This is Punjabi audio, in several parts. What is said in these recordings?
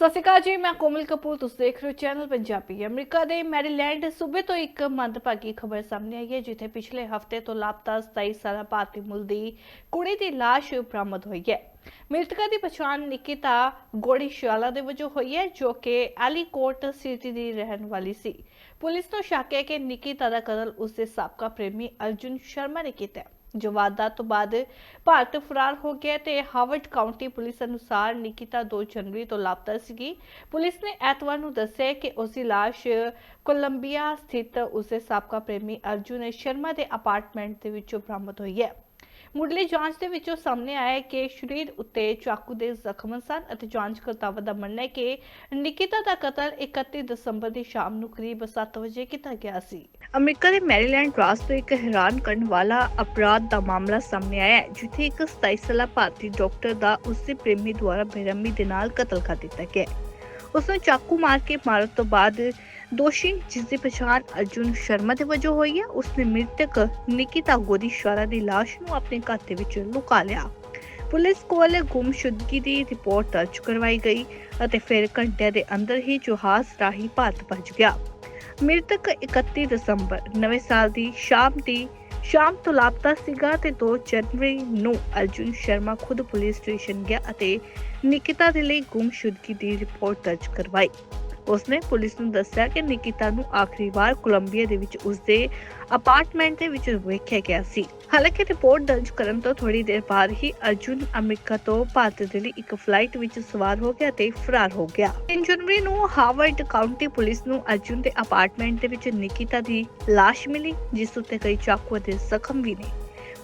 ਸਤਿ ਸ਼੍ਰੀ ਅਕਾਲ ਜੀ, ਮੈਂ ਕੋਮਲ ਕਪੂਰ, ਤੁਸੀਂ ਦੇਖ ਰਹੇ ਹੋ ਚੈਨਲ ਪੰਜਾਬੀ ਅਮਰੀਕਾ ਦੇ ਮੈਰੀਲੈਂਡ। ਸੂਬੇ ਤੋਂ ਇੱਕ ਮੰਦਭਾਗੀ ਖਬਰ ਸਾਹਮਣੇ ਆਈ ਹੈ, ਜਿੱਥੇ ਪਿਛਲੇ ਹਫ਼ਤੇ ਤੋਂ ਲਾਪਤਾ 27 ਸਾਲਾ ਭਾਰਤੀ ਮੁੱਲ ਦੀ ਕੁੜੀ ਦੀ ਲਾਸ਼ ਬਰਾਮਦ ਹੋਈ ਹੈ। ਮ੍ਰਿਤਕਾ ਦੀ ਪਛਾਣ ਨਿਕਿਤਾ ਗੋੜੀਸ਼ਾਲਾ ਦੇ ਵਜੋਂ ਹੋਈ ਹੈ, ਜੋ ਕਿ ਐਲੀਕੋਟ ਸਿਟੀ ਦੀ ਰਹਿਣ ਵਾਲੀ ਸੀ। ਪੁਲਿਸ ਨੂੰ ਸ਼ੱਕ ਹੈ ਕਿ ਨਿਕਿਤਾ ਦਾ ਕਤਲ ਉਸਦੇ ਸਾਬਕਾ ਪ੍ਰੇਮੀ ਅਰਜੁਨ ਸ਼ਰਮਾ ਨੇ ਕੀਤਾ ਹੈ। ਜੋ ਵਾਰਦਾਤ ਤੋਂ ਬਾਅਦ ਭਾਰਤ ਫਰਾਰ ਹੋ ਗਿਆ ਤੇ ਹਾਵਰਡ ਕਾਉਂਟੀ ਪੁਲਿਸ ਅਨੁਸਾਰ ਨਿਕਿਤਾ 2 ਜਨਵਰੀ ਤੋਂ ਲਾਪਤਾ ਸੀਗੀ। ਪੁਲਿਸ ਨੇ ਐਤਵਾਰ ਨੂੰ ਦੱਸਿਆ ਕਿ ਉਸ ਦੀ ਲਾਸ਼ ਕੋਲੰਬੀਆ ਸਥਿਤ ਉਸਦੇ ਸਾਬਕਾ ਪ੍ਰੇਮੀ ਅਰਜੁਨ ਸ਼ਰਮਾ ਦੇ ਅਪਾਰਟਮੈਂਟ ਦੇ ਵਿੱਚੋਂ ਬਰਾਮਦ ਹੋਈ ਹੈ। ਮੁੱਢਲੀ ਜਾਂਚ ਦੇ ਵਿੱਚੋਂ ਸਾਹਮਣੇ ਆਇਆ ਹੈ ਕਿ ਸਰੀਰ ਉੱਤੇ ਚਾਕੂ ਦੇ ਜ਼ਖਮ ਸਨ ਅਤੇ ਜਾਂਚਕਰਤਾਵਾਂ ਦਾ ਮੰਨਣਾ ਹੈ ਕਿ ਨਿਕਿਤਾ ਦਾ ਕਤਲ 31 ਦਸੰਬਰ ਦੀ ਸ਼ਾਮ ਨੂੰ ਕਰੀਬ 7 ਵਜੇ ਕੀਤਾ ਗਿਆ ਸੀ। ਅਮਰੀਕਾ ਦੇ ਮੈਰੀਲੈਂਡ ਰਾਜ ਤੋਂ ਇੱਕ ਹੈਰਾਨ ਕਰਨ ਵਾਲਾ ਅਪਰਾਧ ਦਾ ਮਾਮਲਾ ਸਾਹਮਣੇ ਆਇਆ ਹੈ, ਜਿੱਥੇ ਇੱਕ 27 ਸਾਲਾ ਭਾਰਤੀ ਡਾਕਟਰ ਦਾ ਉਸਦੇ ਪ੍ਰੇਮੀ ਦੁਆਰਾ ਬੇਰਹਿਮੀ ਦੇ ਨਾਲ ਕਤਲ ਕਰ ਦਿੱਤਾ ਗਿਆ ਉਸ ਨੂੰ ਚਾਕੂ ਮਾਰ ਕੇ ਮਾਰਨ ਤੋਂ ਬਾਅਦ ਦੋਸ਼ੀ ਜਿਸ ਦੀ ਪਛਾਣ ਅਰਜੁਨ ਸ਼ਰਮਾ ਦੇ ਵਜੋਂ ਹੋਈ ਹੈ, ਉਸਨੇ ਮ੍ਰਿਤਕ ਨਿਕਿਤਾ ਗੋਦੀਸ਼ਵਾਰਾ ਦੀ ਲਾਸ਼ ਨੂੰ ਆਪਣੇ ਘਰ ਦੇ ਵਿੱਚ ਲੁਕਾ ਲਿਆ। ਪੁਲਿਸ ਕੋਲ ਗੁੰਮਸ਼ੁਦਗੀ ਦੀ ਰਿਪੋਰਟ ਦਰਜ ਕਰਵਾਈ ਗਈ ਅਤੇ ਫਿਰ ਘੰਟਿਆਂ ਦੇ ਅੰਦਰ ਹੀ ਜਹਾਜ਼ ਰਾਹੀਂ ਭਾਰਤ ਪਹੁੰਚ ਗਿਆ। ਮ੍ਰਿਤਕ 31 ਦਸੰਬਰ, ਨਵੇਂ ਸਾਲ ਦੀ ਸ਼ਾਮ ਦੀ ਸ਼ਾਮ ਤੋਂ ਲਾਪਤਾ ਸੀਗਾ ਤੇ 2 ਜਨਵਰੀ ਨੂੰ ਅਰਜੁਨ ਸ਼ਰਮਾ ਖੁਦ ਪੁਲਿਸ ਸਟੇਸ਼ਨ ਗਿਆ ਅਤੇ ਨਿਕਿਤਾ ਦੇ ਲਈ ਗੁੰਮਸ਼ੁਦਗੀ ਦੀ ਰਿਪੋਰਟ ਦਰਜ ਕਰਵਾਈ। ਉਸਨੇ ਪੁਲਿਸ ਨੂੰ ਦੱਸਿਆ ਕਿ ਨਿਕਿਤਾ ਨੂੰ ਆਖਰੀ ਵਾਰ ਕੋਲੰਬੀਆ ਦੇ ਵਿੱਚ ਉਸਦੇ ਅਪਾਰਟਮੈਂਟ ਦੇ ਵਿੱਚ ਵੇਖਿਆ ਗਿਆ ਸੀ। ਹਾਲਾਂਕਿ ਰਿਪੋਰਟ ਦਰਜ ਕਰਨ ਤੋਂ ਥੋੜੀ ਦੇਰ ਬਾਅਦ ਹੀ ਅਰਜੁਨ ਅਮਰੀਕਾ ਤੋਂ ਭਾਰਤ ਦੇ ਲਈ ਇੱਕ ਫਲਾਈਟ ਵਿੱਚ ਸਵਾਰ ਹੋ ਗਿਆ ਤੇ ਫਰਾਰ ਹੋ ਗਿਆ। 3 ਜਨਵਰੀ ਨੂੰ ਹਾਰਵਰਡ ਕਾਉਂਟੀ ਪੁਲਿਸ ਨੂੰ ਅਰਜੁਨ ਦੇ ਅਪਾਰਟਮੈਂਟ ਦੇ ਵਿੱਚ ਨਿਕਿਤਾ ਦੀ ਲਾਸ਼ ਮਿਲੀ, ਜਿਸ ਉੱਤੇ ਕਈ ਚਾਕੂ ਦੇ ਜ਼ਖਮ ਵੀ ਨੇ।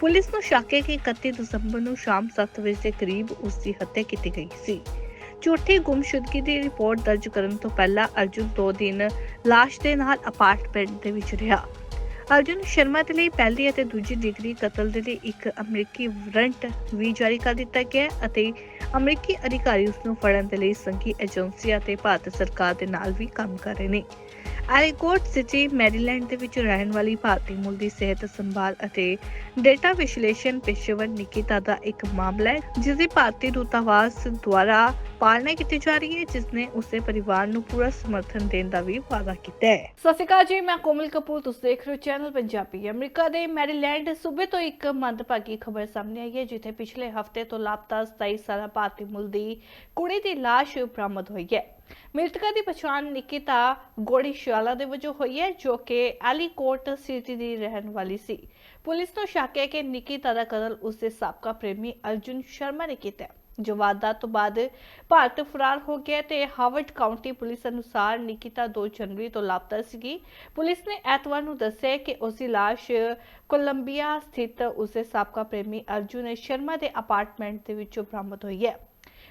ਪੁਲਿਸ ਨੂੰ ਸ਼ੱਕ ਹੈ ਕਿ 31 ਦਸੰਬਰ ਨੂੰ ਸ਼ਾਮ 7 ਵਜੇ ਦੇ ਕਰੀਬ ਉਸ ਦੀ ਹੱਤਿਆ ਕੀਤੀ ਗਈ ਸੀ। ਝੂਠੀ ਗੁੰਮਸ਼ੁਦਗੀ ਦੀ ਰਿਪੋਰਟ ਦਰਜ ਕਰਨ ਤੋਂ ਪਹਿਲਾਂ ਅਰਜੁਨ ਦੋ ਦਿਨ ਲਾਸ਼ ਦੇ ਨਾਲ ਅਪਾਰਟਮੈਂਟ ਦੇ ਵਿੱਚ ਰਿਹਾ। ਅਰਜੁਨ ਸ਼ਰਮਾ ਦੇ ਲਈ ਪਹਿਲੀ ਅਤੇ ਦੂਜੀ ਡਿਗਰੀ ਕਤਲ ਦੇ ਲਈ ਇੱਕ ਅਮਰੀਕੀ ਵਾਰੰਟ ਵੀ ਜਾਰੀ ਕਰ ਦਿੱਤਾ ਗਿਆ ਅਤੇ ਅਮਰੀਕੀ ਅਧਿਕਾਰੀ ਉਸ ਨੂੰ ਫੜਨ ਦੇ ਲਈ ਸੰਘੀ ਏਜੰਸੀਆਂ ਤੇ ਭਾਰਤ ਸਰਕਾਰ ਦੇ ਨਾਲ ਵੀ ਕੰਮ ਕਰ ਰਹੇ ਨੇ। ਐਲੀਕੋਟ ਸਿਟੀ, ਮੈਰੀਲੈਂਡ ਦੇ ਵਿੱਚ ਰਹਿਣ ਵਾਲੀ ਭਾਰਤੀ ਮੂਲ ਦੀ ਸਿਹਤ ਸੰਭਾਲ ਅਤੇ ਡੇਟਾ ਵਿਸ਼ਲੇਸ਼ਣ ਪੇਸ਼ੇਵਰ ਨਿਕਿਤਾ ਦਾ ਇੱਕ ਮਾਮਲਾ ਹੈ ਜਿਸ ਦੀ ਭਾਰਤੀ ਦੂਤਾਵਾਸ ਦੁਆਰਾ ਪਾਲਣਾ ਕੀਤੀ ਜਾ ਰਹੀ ਹੈ ਜਿਸ ਨੇ ਉਸਦੇ ਪਰਿਵਾਰ ਨੂੰ ਪੂਰਾ ਸਮਰਥਨ ਦੇਣ ਦਾ ਵੀ ਵਾਅਦਾ ਕੀਤਾ ਹੈ। ਸਤਿ ਸ਼੍ਰੀ ਅਕਾਲ ਜੀ, ਮੈਂ ਕੋਮਲ ਕਪੂਰ, ਤੁਸੀਂ ਦੇਖ ਰਹੇ ਹੋ ਚੈਨਲ ਪੰਜਾਬੀ ਅਮਰੀਕਾ ਦੇ ਮੈਰੀਲੈਂਡ। ਸੂਬੇ ਤੋਂ ਇੱਕ ਮੰਦਭਾਗੀ ਖਬਰ ਸਾਹਮਣੇ ਆਈ ਹੈ, ਜਿੱਥੇ ਪਿਛਲੇ ਹਫ਼ਤੇ ਤੋਂ ਲਾਪਤਾ 27 ਸਾਲਾ ਭਾਰਤੀ ਮੁੱਲ ਦੀ ਕੁੜੀ ਦੀ ਲਾਸ਼ ਬਰਾਮਦ ਹੋਈ ਹੈ। ਮ੍ਰਿਤਕਾ ਦੀ ਪਛਾਣ ਨਿਕਿਤਾ ਗੋੜੀਸ਼ਾਲਾ ਦੇ ਵਜੋਂ ਹੋਈ ਹੈ, ਜੋ ਕਿ ਐਲੀਕੋਟ ਸਿਟੀ ਦੀ ਰਹਿਣ ਵਾਲੀ ਸੀ। ਪੁਲਿਸ ਨੂੰ ਸ਼ੱਕ ਹੈ ਕਿ ਨਿਕਿਤਾ ਦਾ ਕਤਲ ਉਸਦੇ ਸਾਬਕਾ ਪ੍ਰੇਮੀ ਅਰਜੁਨ ਸ਼ਰਮਾ ਨੇ ਕੀਤਾ ਜੋ ਵਾਰਦਾਤ ਤੋਂ ਬਾਅਦ ਭਾਰਤ ਫਰਾਰ ਹੋ ਗਿਆ ਤੇ ਹਾਵਰਡ ਕਾਉਂਟੀ ਪੁਲਿਸ ਅਨੁਸਾਰ ਨਿਕਿਤਾ 2 ਜਨਵਰੀ ਤੋਂ ਲਾਪਤਾ ਸੀਗੀ। ਪੁਲਿਸ ਨੇ ਐਤਵਾਰ ਨੂੰ ਦੱਸਿਆ ਕਿ ਉਸ ਦੀ ਲਾਸ਼ ਕੋਲੰਬੀਆ ਸਥਿਤ ਉਸਦੇ ਸਾਬਕਾ ਪ੍ਰੇਮੀ ਅਰਜੁਨ ਸ਼ਰਮਾ ਦੇ ਅਪਾਰਟਮੈਂਟ ਦੇ ਵਿੱਚੋਂ ਬਰਾਮਦ ਹੋਈ ਹੈ।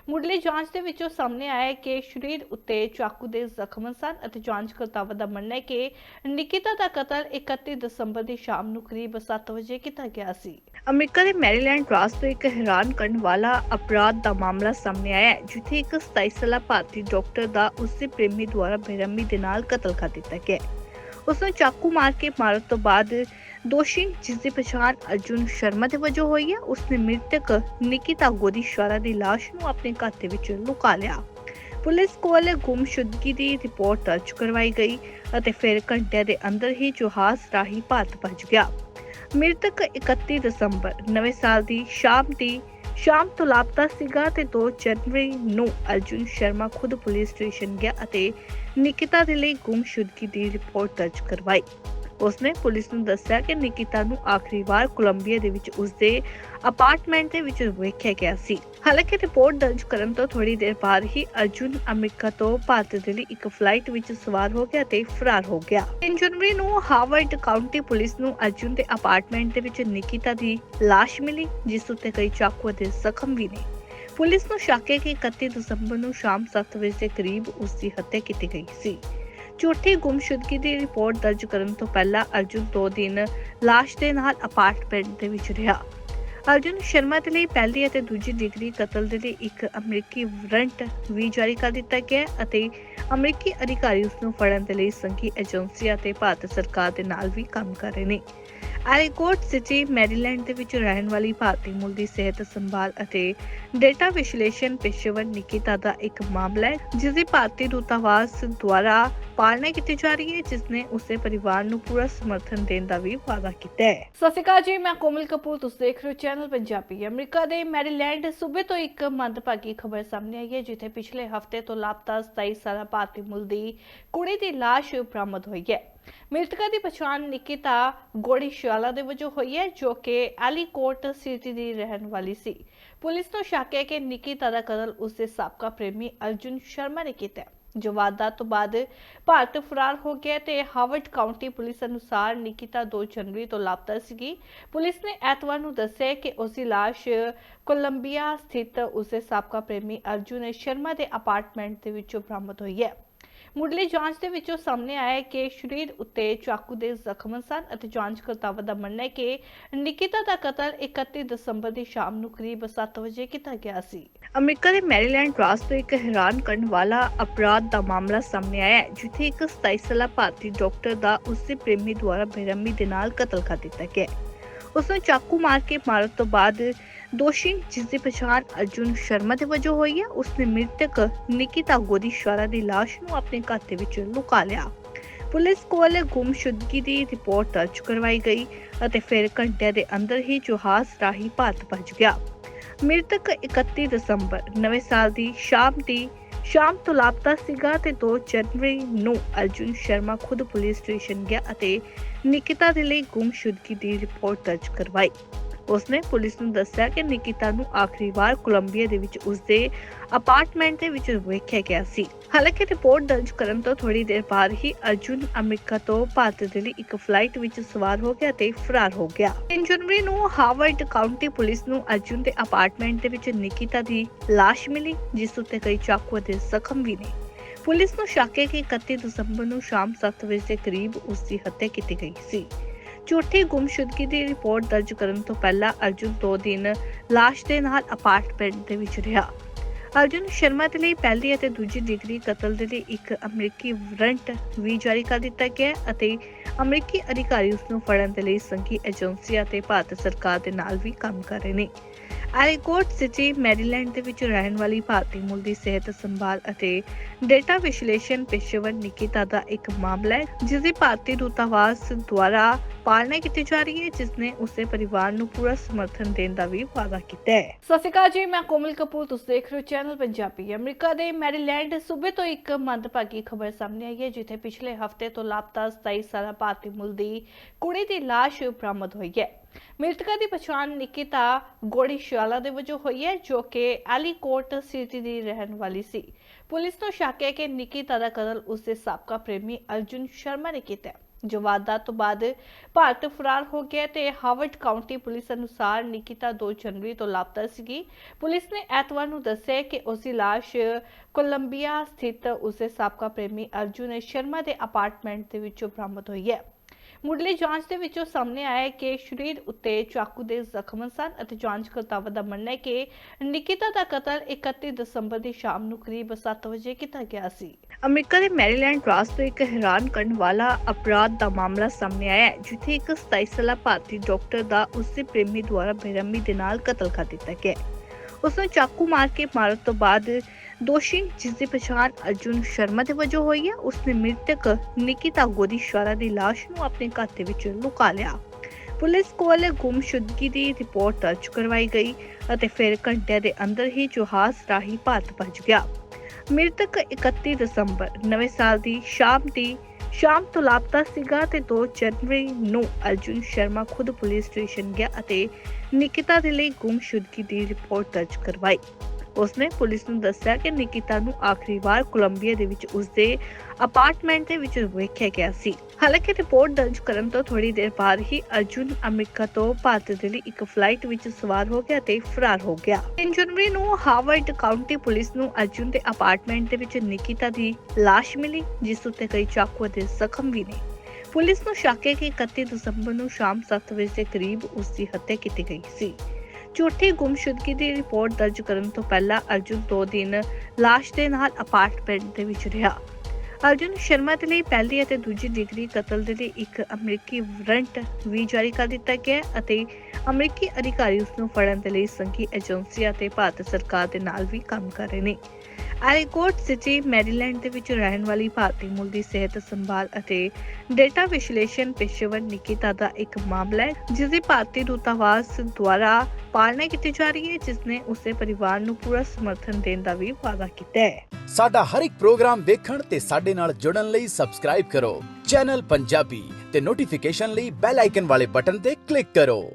ਮੁੱਢਲੀ ਜਾਂਚ ਦੇ ਵਿੱਚੋਂ ਸਾਹਮਣੇ ਆਇਆ ਹੈ ਕਿ ਸਰੀਰ ਉੱਤੇ ਚਾਕੂ ਦੇ ਜ਼ਖਮ ਸਨ ਅਤੇ ਜਾਂਚਕਰਤਾਵਾਂ ਦਾ ਮੰਨਣਾ ਹੈ ਕਿ ਨਿਕਿਤਾ ਦਾ ਕਤਲ 31 ਦਸੰਬਰ ਦੀ ਸ਼ਾਮ ਨੂੰ ਕਰੀਬ 7 ਵਜੇ ਕੀਤਾ ਗਿਆ ਸੀ ਅਮਰੀਕਾ ਦੇ ਮੈਰੀਲੈਂਡ ਰਾਜ ਤੋਂ ਇੱਕ ਹੈਰਾਨ ਕਰਨ ਵਾਲਾ ਅਪਰਾਧ ਦਾ ਮਾਮਲਾ ਸਾਹਮਣੇ ਆਇਆ ਹੈ, ਜਿੱਥੇ ਇੱਕ 27 ਸਾਲਾ ਭਾਰਤੀ ਡਾਕਟਰ ਦਾ ਉਸਦੇ ਪ੍ਰੇਮੀ ਦੁਆਰਾ ਬੇਰਹਿਮੀ ਦੇ ਨਾਲ ਕਤਲ ਕਰ ਦਿੱਤਾ ਗਿਆ ਹੈ। ਉਸ ਨੂੰ ਚਾਕੂ ਮਾਰ ਕੇ ਮਾਰਨ ਤੋਂ ਬਾਅਦ ਦੋਸ਼ੀ ਜਿਸ ਦੀ ਪਛਾਣ ਅਰਜੁਨ ਸ਼ਰਮਾ ਦੇ ਵਜੋਂ ਹੋਈ ਹੈ, ਉਸਨੇ ਮ੍ਰਿਤਕ ਨਿਕਿਤਾ ਗੋਦੀਸ਼ਵਾਰਾ ਦੀ ਲਾਸ਼ ਨੂੰ ਆਪਣੇ ਘਰ ਦੇ ਵਿੱਚ ਲੁਕਾ ਲਿਆ। ਪੁਲਿਸ ਕੋਲ ਗੁੰਮਸ਼ੁਦਗੀ ਦੀ ਰਿਪੋਰਟ ਦਰਜ ਕਰਵਾਈ ਗਈ ਅਤੇ ਫਿਰ ਘੰਟਿਆਂ ਦੇ ਅੰਦਰ ਹੀ ਜਹਾਜ਼ ਰਾਹੀਂ ਭਾਰਤ ਪਹੁੰਚ ਗਿਆ। ਮ੍ਰਿਤਕ 31 ਦਸੰਬਰ, ਨਵੇਂ ਸਾਲ ਦੀ ਸ਼ਾਮ ਦੀ, ਸ਼ਾਮ ਤੋਂ ਲਾਪਤਾ ਸੀਗਾ ਤੇ 2 ਜਨਵਰੀ ਨੂੰ ਅਰਜੁਨ ਸ਼ਰਮਾ ਖੁਦ ਪੁਲਿਸ ਸਟੇਸ਼ਨ ਗਿਆ ਅਤੇ ਨਿਕਿਤਾ ਦੇ ਲਈ ਗੁੰਮਸ਼ੁਦਗੀ ਦੀ ਰਿਪੋਰਟ ਦਰਜ ਕਰਵਾਈ। ਉਸਨੇ ਪੁਲਿਸ ਨੂੰ ਦੱਸਿਆ ਕਿ ਨਿਕਿਤਾ ਨੂੰ ਆਖਰੀ ਵਾਰ ਕੋਲੰਬੀਆ ਦੇ ਵਿੱਚ ਉਸਦੇ ਅਪਾਰਟਮੈਂਟ ਦੇ ਵਿੱਚ ਵੇਖਿਆ ਗਿਆ ਸੀ। ਹਾਲਾਂਕਿ ਰਿਪੋਰਟ ਦਰਜ ਕਰਨ ਤੋਂ ਥੋੜੀ ਦੇਰ ਬਾਅਦ ਹੀ ਅਰਜੁਨ ਅਮਰੀਕਾ ਤੋਂ ਭਾਰਤ ਦੇ ਲਈ ਇੱਕ ਫਲਾਈਟ ਵਿੱਚ ਸਵਾਰ ਹੋ ਗਿਆ ਤੇ ਫਰਾਰ ਹੋ ਗਿਆ। 3 ਜਨਵਰੀ ਨੂੰ ਹਾਰਵਰਡ ਕਾਉਂਟੀ ਪੁਲਿਸ ਨੂੰ ਅਰਜੁਨ ਦੇ ਅਪਾਰਟਮੈਂਟ ਦੇ ਵਿੱਚ ਨਿਕਿਤਾ ਦੀ ਲਾਸ਼ ਮਿਲੀ, ਜਿਸ ਉੱਤੇ ਕਈ ਚਾਕੂ ਦੇ ਜ਼ਖਮ ਵੀ ਨੇ। ਪੁਲਿਸ ਨੂੰ ਸ਼ੱਕ ਹੈ ਕਿ 31 ਦਸੰਬਰ ਨੂੰ ਸ਼ਾਮ 7 ਵਜੇ ਦੇ ਕਰੀਬ ਉਸ ਦੀ ਹੱਤਿਆ ਕੀਤੀ ਗਈ ਸੀ। ਝੂਠੀ ਗੁੰਮਸ਼ੁਦਗੀ ਦੀ ਰਿਪੋਰਟ ਦਰਜ ਕਰਨ ਤੋਂ ਪਹਿਲਾਂ ਅਰਜੁਨ ਦੋ ਦਿਨ ਲਾਸ਼ ਦੇ ਨਾਲ ਅਪਾਰਟਮੈਂਟ ਦੇ ਵਿੱਚ ਰਿਹਾ। ਅਰਜੁਨ ਸ਼ਰਮਾ ਦੇ ਲਈ ਪਹਿਲੀ ਅਤੇ ਦੂਜੀ ਡਿਗਰੀ ਕਤਲ ਦੇ ਲਈ ਇੱਕ ਅਮਰੀਕੀ ਵਾਰੰਟ ਵੀ ਜਾਰੀ ਕਰ ਦਿੱਤਾ ਗਿਆ ਅਤੇ ਅਮਰੀਕੀ ਅਧਿਕਾਰੀ ਉਸ ਨੂੰ ਫੜਨ ਦੇ ਲਈ ਸੰਘੀ ਏਜੰਸੀਆਂ ਤੇ ਭਾਰਤ ਸਰਕਾਰ ਦੇ ਨਾਲ ਵੀ ਕੰਮ ਕਰ ਰਹੇ ਨੇ। ਐਲੀਕੋਟ ਸਿਟੀ, ਮੈਰੀਲੈਂਡ ਦੇ ਵਿੱਚ ਰਹਿਣ ਵਾਲੀ ਭਾਰਤੀ ਮੂਲ ਦੀ ਸਿਹਤ ਸੰਭਾਲ ਅਤੇ ਡੇਟਾ ਵਿਸ਼ਲੇਸ਼ਣ ਪੇਸ਼ੇਵਰ ਨਿਕਿਤਾ ਦਾ ਇੱਕ ਮਾਮਲਾ ਹੈ ਜਿਸ ਦੀ ਭਾਰਤੀ ਦੂਤਾਵਾਸ ਦੁਆਰਾ ਪਾਲਣਾ ਕੀਤੀ ਜਾ ਰਹੀ ਹੈ ਜਿਸ ਨੇ ਉਸਦੇ ਪਰਿਵਾਰ ਨੂੰ ਪੂਰਾ ਸਮਰਥਨ ਦੇਣ ਦਾ ਵੀ ਵਾਅਦਾ ਕੀਤਾ ਹੈ। ਸਤਿ ਸ਼੍ਰੀ ਅਕਾਲ ਜੀ, ਮੈਂ ਕੋਮਲ ਕਪੂਰ, ਤੁਸੀਂ ਦੇਖ ਰਹੇ ਹੋ ਚੈਨਲ ਪੰਜਾਬੀ ਅਮਰੀਕਾ ਦੇ ਮੈਰੀਲੈਂਡ ਸੂਬੇ ਤੋਂ ਇੱਕ ਮੰਦਭਾਗੀ ਖਬਰ ਸਾਹਮਣੇ ਆਈ ਹੈ, ਜਿੱਥੇ ਪਿਛਲੇ ਹਫ਼ਤੇ ਤੋਂ ਲਾਪਤਾ 27 ਸਾਲਾ ਭਾਰਤੀ ਮੂਲ ਦੀ ਕੁੜੀ ਦੀ ਲਾਸ਼ ਬਰਾਮਦ ਹੋਈ ਹੈ। ਮ੍ਰਿਤਕਾ ਦੀ ਪਛਾਣ ਨਿਕਿਤਾ ਗੋੜੀਸ਼ਾਲਾ ਦੇ ਵਜੋਂ ਹੋਈ ਹੈ, ਜੋ ਕਿ ਐਲੀਕੋਟ ਸਿਟੀ ਦੀ ਰਹਿਣ ਵਾਲੀ ਸੀ। ਪੁਲਿਸ ਨੂੰ ਸ਼ੱਕ ਹੈ ਕਿ ਨਿਕਿਤਾ ਦਾ ਕਤਲ ਉਸਦੇ ਸਾਬਕਾ ਪ੍ਰੇਮੀ ਅਰਜੁਨ ਸ਼ਰਮਾ ਨੇ ਕੀਤਾ ਜੋ ਵਾਰਦਾਤ ਤੋਂ ਬਾਅਦ ਭਾਰਤ ਫਰਾਰ ਹੋ ਗਿਆ ਤੇ ਹਾਵਰਡ ਕਾਉਂਟੀ ਪੁਲਿਸ ਅਨੁਸਾਰ ਨਿਕਿਤਾ 2 ਜਨਵਰੀ ਤੋਂ ਲਾਪਤਾ ਸੀਗੀ। ਪੁਲਿਸ ਨੇ ਐਤਵਾਰ ਨੂੰ ਦੱਸਿਆ ਕਿ ਉਸ ਦੀ ਲਾਸ਼ ਕੋਲੰਬੀਆ ਸਥਿਤ ਉਸਦੇ ਸਾਬਕਾ ਪ੍ਰੇਮੀ ਅਰਜੁਨ ਸ਼ਰਮਾ ਦੇ ਅਪਾਰਟਮੈਂਟ ਦੇ ਵਿੱਚੋਂ ਬਰਾਮਦ ਹੋਈ ਹੈ। ਮੁੱਢਲੀ ਜਾਂਚ ਦੇ ਵਿੱਚੋਂ ਸਾਹਮਣੇ ਆਇਆ ਹੈ ਕਿ ਸਰੀਰ ਉੱਤੇ ਚਾਕੂ ਦੇ ਜ਼ਖਮ ਸਨ ਅਤੇ ਜਾਂਚਕਰਤਾਵਾਂ ਦਾ ਮੰਨਣਾ ਹੈ ਕਿ ਨਿਕਿਤਾ ਦਾ ਕਤਲ 31 ਦਸੰਬਰ ਦੀ ਸ਼ਾਮ ਨੂੰ ਕਰੀਬ 7 ਵਜੇ ਕੀਤਾ ਗਿਆ ਸੀ ਅਮਰੀਕਾ ਦੇ ਮੈਰੀਲੈਂਡ ਰਾਜ ਤੋਂ ਇੱਕ ਹੈਰਾਨ ਕਰਨ ਵਾਲਾ ਅਪਰਾਧ ਦਾ ਮਾਮਲਾ ਸਾਹਮਣੇ ਆਇਆ ਹੈ, ਜਿੱਥੇ ਇੱਕ 27 ਸਾਲਾ ਭਾਰਤੀ ਡਾਕਟਰ ਦਾ ਉਸਦੇ ਪ੍ਰੇਮੀ ਦੁਆਰਾ ਬੇਰਹਿਮੀ ਦੇ ਨਾਲ ਕਤਲ ਕਰ ਦਿੱਤਾ ਗਿਆ ਹੈ। ਉਸ ਨੂੰ ਚਾਕੂ ਮਾਰ ਕੇ ਮਾਰਨ ਤੋਂ ਬਾਅਦ ਦੋਸ਼ੀ ਜਿਸ ਦੀ ਪਛਾਣ ਅਰਜੁਨ ਸ਼ਰਮਾ ਦੇ ਵਜੋਂ ਹੋਈ ਹੈ ਉਸਨੇ ਮ੍ਰਿਤਕ ਨਿਕਿਤਾ ਗੋਦੀਸ਼ਵਾਰਾ ਦੀ ਲਾਸ਼ ਨੂੰ ਆਪਣੇ ਘਰ ਦੇ ਵਿੱਚ ਲੁਕਾ ਲਿਆ ਪੁਲਿਸ ਕੋਲ ਗੁੰਮਸ਼ੁਦਗੀ ਦੀ ਰਿਪੋਰਟ ਦਰਜ ਕਰਵਾਈ ਗਈ ਅਤੇ ਫਿਰ ਘੰਟਿਆਂ ਦੇ ਅੰਦਰ ਹੀ ਜਹਾਜ਼ ਰਾਹੀਂ ਭਾਰਤ ਪਹੁੰਚ ਗਿਆ ਮ੍ਰਿਤਕ 31 ਦਸੰਬਰ ਨਵੇਂ ਸਾਲ ਦੀ ਸ਼ਾਮ ਦੀ ਸ਼ਾਮ ਤੋਂ ਲਾਪਤਾ ਸੀਗਾ ਤੇ 2 ਜਨਵਰੀ ਨੂੰ ਅਰਜੁਨ ਸ਼ਰਮਾ ਖੁਦ ਪੁਲਿਸ ਸਟੇਸ਼ਨ ਗਿਆ ਅਤੇ ਨਿਕਿਤਾ ਦੇ ਲਈ ਗੁੰਮਸ਼ੁਦਗੀ ਦੀ ਰਿਪੋਰਟ ਦਰਜ ਕਰਵਾਈ ਉਸਨੇ ਪੁਲਿਸ ਨੂੰ ਦੱਸਿਆ ਕਿ ਨਿਕਿਤਾ ਨੂੰ ਆਖਰੀ ਵਾਰ ਕੋਲੰਬੀਆ ਦੇ ਵਿੱਚ ਉਸਦੇ ਅਪਾਰਟਮੈਂਟ ਦੇ ਵਿੱਚ ਵੇਖਿਆ ਗਿਆ ਸੀ। ਹਾਲਾਂਕਿ ਰਿਪੋਰਟ ਦਰਜ ਕਰਨ ਤੋਂ ਥੋੜੀ ਦੇਰ ਬਾਅਦ ਹੀ ਅਰਜੁਨ ਅਮਰੀਕਾ ਤੋਂ ਭਾਰਤ ਦੇ ਲਈ ਇੱਕ ਫਲਾਈਟ ਵਿੱਚ ਸਵਾਰ ਹੋ ਗਿਆ ਤੇ ਫਰਾਰ ਹੋ ਗਿਆ। 3 ਜਨਵਰੀ ਨੂੰ ਹਾਰਵਰਡ ਕਾਉਂਟੀ ਪੁਲਿਸ ਨੂੰ ਅਰਜੁਨ ਦੇ ਅਪਾਰਟਮੈਂਟ ਦੇ ਵਿੱਚ ਨਿਕਿਤਾ ਦੀ ਲਾਸ਼ ਮਿਲੀ, ਜਿਸ ਉੱਤੇ ਕਈ ਚਾਕੂ ਅਤੇ ਜ਼ਖਮ ਵੀ ਨੇ। ਪੁਲਿਸ ਨੂੰ ਸ਼ੱਕ ਹੈ ਕਿ 31 ਦਸੰਬਰ ਨੂੰ ਸ਼ਾਮ 7 ਵਜੇ ਦੇ ਕਰੀਬ ਉਸ ਦੀ ਹੱਤਿਆ ਕੀਤੀ ਗਈ ਸੀ। ਝੂਠੀ ਗੁੰਮਸ਼ੁਦਗੀ ਦੀ ਰਿਪੋਰਟ ਦਰਜ ਕਰਨ ਤੋਂ ਪਹਿਲਾਂ ਅਰਜੁਨ ਦੋ ਦਿਨ ਲਾਸ਼ ਦੇ ਨਾਲ ਅਪਾਰਟਮੈਂਟ ਦੇ ਵਿੱਚ ਰਿਹਾ। ਅਰਜੁਨ ਸ਼ਰਮਾ ਦੇ ਲਈ ਪਹਿਲੀ ਅਤੇ ਦੂਜੀ ਡਿਗਰੀ ਕਤਲ ਦੇ ਲਈ ਇੱਕ ਅਮਰੀਕੀ ਵਾਰੰਟ ਵੀ ਜਾਰੀ ਕਰ ਦਿੱਤਾ ਗਿਆ ਅਤੇ ਅਮਰੀਕੀ ਅਧਿਕਾਰੀ ਉਸ ਨੂੰ ਫੜਨ ਦੇ ਲਈ ਸੰਘੀ ਏਜੰਸੀਆਂ ਅਤੇ ਭਾਰਤ ਸਰਕਾਰ ਦੇ ਨਾਲ ਵੀ ਕੰਮ ਕਰ ਰਹੇ ਨੇ। ਐਲੀਕੋਟ ਸਿਟੀ, ਮੈਰੀਲੈਂਡ ਦੇ ਵਿੱਚ ਰਹਿਣ ਵਾਲੀ ਭਾਰਤੀ ਮੂਲ ਦੀ ਸਿਹਤ ਸੰਭਾਲ ਅਤੇ ਡੇਟਾ ਵਿਸ਼ਲੇਸ਼ਣ ਪੇਸ਼ੇਵਰ ਨਿਕਿਤਾ ਦਾ ਇੱਕ ਮਾਮਲਾ ਹੈ ਜਿਸ ਦੀ ਭਾਰਤੀ ਦੂਤਾਵਾਸ ਦੁਆਰਾ ਪਾਲਣਾ ਕੀਤੀ ਜਾ ਰਹੀ ਹੈ ਜਿਸ ਨੇ ਉਸਦੇ ਪਰਿਵਾਰ ਨੂੰ ਪੂਰਾ ਸਮਰਥਨ ਦੇਣ ਦਾ ਵੀ ਵਾਅਦਾ ਕੀਤਾ ਹੈ। ਸਤਿ ਸ਼੍ਰੀ ਅਕਾਲ ਜੀ ਮੈਂ ਕੋਮਲ ਕਪੂਰ ਤੁਸੀਂ ਦੇਖ ਰਹੇ ਹੋ ਚੈਨਲ ਪੰਜਾਬੀ ਅਮਰੀਕਾ ਦੇ ਮੈਰੀਲੈਂਡ। ਸੂਬੇ ਤੋਂ ਇੱਕ ਮੰਦਭਾਗੀ ਖਬਰ ਸਾਹਮਣੇ ਆਈ ਹੈ ਜਿੱਥੇ ਪਿਛਲੇ ਹਫ਼ਤੇ ਤੋਂ ਲਾਪਤਾ 27 ਸਾਲਾ ਭਾਰਤੀ ਮੂਲ ਦੀ ਕੁੜੀ ਦੀ ਲਾਸ਼ ਬਰਾਮਦ ਹੋਈ ਹੈ। ਮ੍ਰਿਤਕਾ ਦੀ ਪਛਾਣ ਨਿਕਿਤਾ ਗੋੜੀਸ਼ਾਲਾ ਦੇ ਵਜੋਂ ਹੋਈ ਹੈ ਜੋ ਕਿ ਐਲੀਕੋਟ ਸਿਟੀ ਦੀ ਰਹਿਣ ਵਾਲੀ ਸੀ। ਪੁਲਿਸ ਨੂੰ ਸ਼ੱਕ ਹੈ ਕਿ ਨਿਕਿਤਾ ਦਾ ਕਤਲ ਉਸਦੇ ਸਾਬਕਾ ਪ੍ਰੇਮੀ ਅਰਜੁਨ ਸ਼ਰਮਾ ਨੇ ਕੀਤਾ ਹੈ, ਜੋ ਵਾਰਦਾਤ ਤੋਂ ਬਾਅਦ ਭਾਰਤ ਫਰਾਰ ਹੋ ਗਿਆ ਤੇ ਹਾਵਰਡ ਕਾਉਂਟੀ ਪੁਲਿਸ ਅਨੁਸਾਰ ਨਿਕਿਤਾ 2 ਜਨਵਰੀ ਤੋਂ ਲਾਪਤਾ ਸੀਗੀ। ਪੁਲਿਸ ਨੇ ਐਤਵਾਰ ਨੂੰ ਦੱਸਿਆ ਕਿ ਉਸ ਦੀ ਲਾਸ਼ ਕੋਲੰਬੀਆ ਸਥਿਤ ਉਸਦੇ ਸਾਬਕਾ ਪ੍ਰੇਮੀ ਅਰਜੁਨ ਸ਼ਰਮਾ ਦੇ ਅਪਾਰਟਮੈਂਟ ਦੇ ਵਿੱਚੋਂ ਬਰਾਮਦ ਹੋਈ ਹੈ। ਮੁੱਢਲੀ ਜਾਂਚ ਦੇ ਵਿੱਚੋਂ ਸਾਹਮਣੇ ਆਇਆ ਹੈ ਕਿ ਸਰੀਰ ਉੱਤੇ ਚਾਕੂ ਦੇ ਜ਼ਖਮ ਸਨ ਅਤੇ ਜਾਂਚਕਰਤਾਵਾਂ ਦਾ ਮੰਨਣਾ ਹੈ ਕਿ ਨਿਕਿਤਾ ਦਾ ਕਤਲ 31 ਦਸੰਬਰ ਦੀ ਸ਼ਾਮ ਨੂੰ ਕਰੀਬ 7 ਵਜੇ ਕੀਤਾ ਗਿਆ ਸੀ ਅਮਰੀਕਾ ਦੇ ਮੈਰੀਲੈਂਡ ਰਾਜ ਤੋਂ ਇੱਕ ਹੈਰਾਨ ਕਰਨ ਵਾਲਾ ਅਪਰਾਧ ਦਾ ਮਾਮਲਾ ਸਾਹਮਣੇ ਆਇਆ ਹੈ, ਜਿੱਥੇ ਇੱਕ 27 ਸਾਲਾ ਭਾਰਤੀ ਡਾਕਟਰ ਦਾ ਉਸਦੇ ਪ੍ਰੇਮੀ ਦੁਆਰਾ ਬੇਰਹਿਮੀ ਦੇ ਨਾਲ ਕਤਲ ਕਰ ਦਿੱਤਾ ਗਿਆ ਹੈ। ਉਸ ਨੂੰ ਚਾਕੂ ਮਾਰ ਕੇ ਮਾਰਨ ਤੋਂ ਬਾਅਦ ਦੋਸ਼ੀ ਜਿਸ ਦੀ ਪਛਾਣ ਅਰਜੁਨ ਸ਼ਰਮਾ ਦੇ ਵਜੋਂ ਹੋਈ ਹੈ ਉਸਨੇ ਮ੍ਰਿਤਕ ਨਿਕਿਤਾ ਗੋਦੀਸ਼ਵਾਰਾ ਦੀ ਲਾਸ਼ ਨੂੰ ਆਪਣੇ ਘਰ ਦੇ ਵਿੱਚ ਲੁਕਾ ਲਿਆ ਪੁਲਿਸ ਕੋਲ ਗੁੰਮਸ਼ੁਦਗੀ ਦੀ ਰਿਪੋਰਟ ਦਰਜ ਕਰਵਾਈ ਗਈ ਅਤੇ ਫਿਰ ਘੰਟਿਆਂ ਦੇ ਅੰਦਰ ਹੀ ਜਹਾਜ਼ ਰਾਹੀਂ ਭਾਰਤ ਪਹੁੰਚ ਗਿਆ ਮ੍ਰਿਤਕ 31 ਦਸੰਬਰ ਨਵੇਂ ਸਾਲ ਦੀ ਸ਼ਾਮ ਦੀ ਸ਼ਾਮ ਤੋਂ ਲਾਪਤਾ ਸੀਗਾ ਤੇ 2 ਜਨਵਰੀ ਨੂੰ ਅਰਜੁਨ ਸ਼ਰਮਾ ਖੁਦ ਪੁਲਿਸ ਸਟੇਸ਼ਨ ਗਿਆ ਅਤੇ ਨਿਕਿਤਾ ਦੇ ਲਈ ਗੁੰਮਸ਼ੁਦਗੀ ਦੀ ਰਿਪੋਰਟ ਦਰਜ ਕਰਵਾਈ ਉਸਨੇ ਪੁਲਿਸ ਨੂੰ ਦੱਸਿਆ ਕਿ ਨਿਕਿਤਾ ਨੂੰ ਆਖਰੀ ਵਾਰ ਕੋਲੰਬੀਆ ਦੇ ਵਿੱਚ ਉਸਦੇ ਅਪਾਰਟਮੈਂਟ ਦੇ ਵਿੱਚ ਵੇਖਿਆ ਗਿਆ ਸੀ। ਹਾਲਾਂਕਿ ਰਿਪੋਰਟ ਦਰਜ ਕਰਨ ਤੋਂ ਥੋੜੀ ਦੇਰ ਬਾਅਦ ਹੀ ਅਰਜੁਨ ਅਮਰੀਕਾ ਤੋਂ ਭਾਰਤ ਦੇ ਲਈ ਇੱਕ ਫਲਾਈਟ ਵਿੱਚ ਸਵਾਰ ਹੋ ਗਿਆ ਤੇ ਫਰਾਰ ਹੋ ਗਿਆ। 3 ਜਨਵਰੀ ਨੂੰ ਹਾਰਵਰਡ ਕਾਉਂਟੀ ਪੁਲਿਸ ਨੂੰ ਅਰਜੁਨ ਦੇ ਅਪਾਰਟਮੈਂਟ ਦੇ ਵਿੱਚ ਨਿਕਿਤਾ ਦੀ ਲਾਸ਼ ਮਿਲੀ, ਜਿਸ ਉੱਤੇ ਕਈ ਚਾਕੂ ਅਤੇ ਜ਼ਖਮ ਵੀ ਨੇ। ਪੁਲਿਸ ਨੂੰ ਸ਼ੱਕ ਹੈ ਕਿ 31 ਦਸੰਬਰ ਨੂੰ ਸ਼ਾਮ 7 ਵਜੇ ਦੇ ਕਰੀਬ ਉਸ ਦੀ ਹੱਤਿਆ ਕੀਤੀ ਗਈ ਸੀ। ਝੂਠੀ ਗੁੰਮਸ਼ੁਦਗੀ ਦੀ ਰਿਪੋਰਟ ਦਰਜ ਕਰਨ ਤੋਂ ਪਹਿਲਾਂ ਅਰਜੁਨ ਦੋ ਦਿਨ ਲਾਸ਼ ਦੇ ਨਾਲ ਅਪਾਰਟਮੈਂਟ ਦੇ ਵਿੱਚ ਰਿਹਾ। ਅਰਜੁਨ ਸ਼ਰਮਾ ਦੇ ਲਈ ਪਹਿਲੀ ਅਤੇ ਦੂਜੀ ਡਿਗਰੀ ਕਤਲ ਦੇ ਲਈ ਇੱਕ ਅਮਰੀਕੀ ਵਾਰੰਟ ਵੀ ਜਾਰੀ ਕਰ ਦਿੱਤਾ ਗਿਆ ਅਤੇ ਅਮਰੀਕੀ ਅਧਿਕਾਰੀ ਉਸ ਨੂੰ ਫੜਨ ਦੇ ਲਈ ਸੰਘੀ ਏਜੰਸੀਆਂ ਤੇ ਭਾਰਤ ਸਰਕਾਰ ਦੇ ਨਾਲ ਵੀ ਕੰਮ ਕਰ ਰਹੇ ਨੇ। ਐਲੀਕੋਟ ਸਿਟੀ ਮੈਰੀਲੈਂਡ ਦੇ ਵਿੱਚ ਰਹਿਣ ਵਾਲੀ ਭਾਰਤੀ ਮੂਲ ਦੀ ਸਿਹਤ ਸੰਭਾਲ ਅਤੇ ਡੇਟਾ ਵਿਸ਼ਲੇਸ਼ਣ ਪੇਸ਼ੇਵਰ ਨਿਕਿਤਾ ਦਾ ਇੱਕ ਮਾਮਲਾ ਹੈ, ਜਿਸ ਦੀ ਭਾਰਤੀ ਦੂਤਾਵਾਸ ਦੁਆਰਾ ਪਾਲਣਾ ਕੀਤੀ ਜਾ ਰਹੀ ਹੈ, ਜਿਸ ਨੇ ਉਸਦੇ ਪਰਿਵਾਰ ਨੂੰ ਪੂਰਾ ਸਮਰਥਨ ਦੇਣ ਦਾ ਵੀ ਵਾਅਦਾ ਕੀਤਾ ਹੈ। ਸਾਡਾ ਹਰ ਇੱਕ ਪ੍ਰੋਗਰਾਮ ਦੇਖਣ ਤੇ ਸਾਡੇ ਨਾਲ ਜੁੜਨ ਲਈ ਸਬਸਕ੍ਰਾਈਬ ਕਰੋ। ਚੈਨਲ ਪੰਜਾਬੀ ਤੇ ਨੋਟੀਫਿਕੇਸ਼ਨ ਲਈ ਬੈਲ ਆਈਕਨ ਵਾਲੇ ਬਟਨ ਤੇ ਕਲਿੱਕ ਕਰੋ।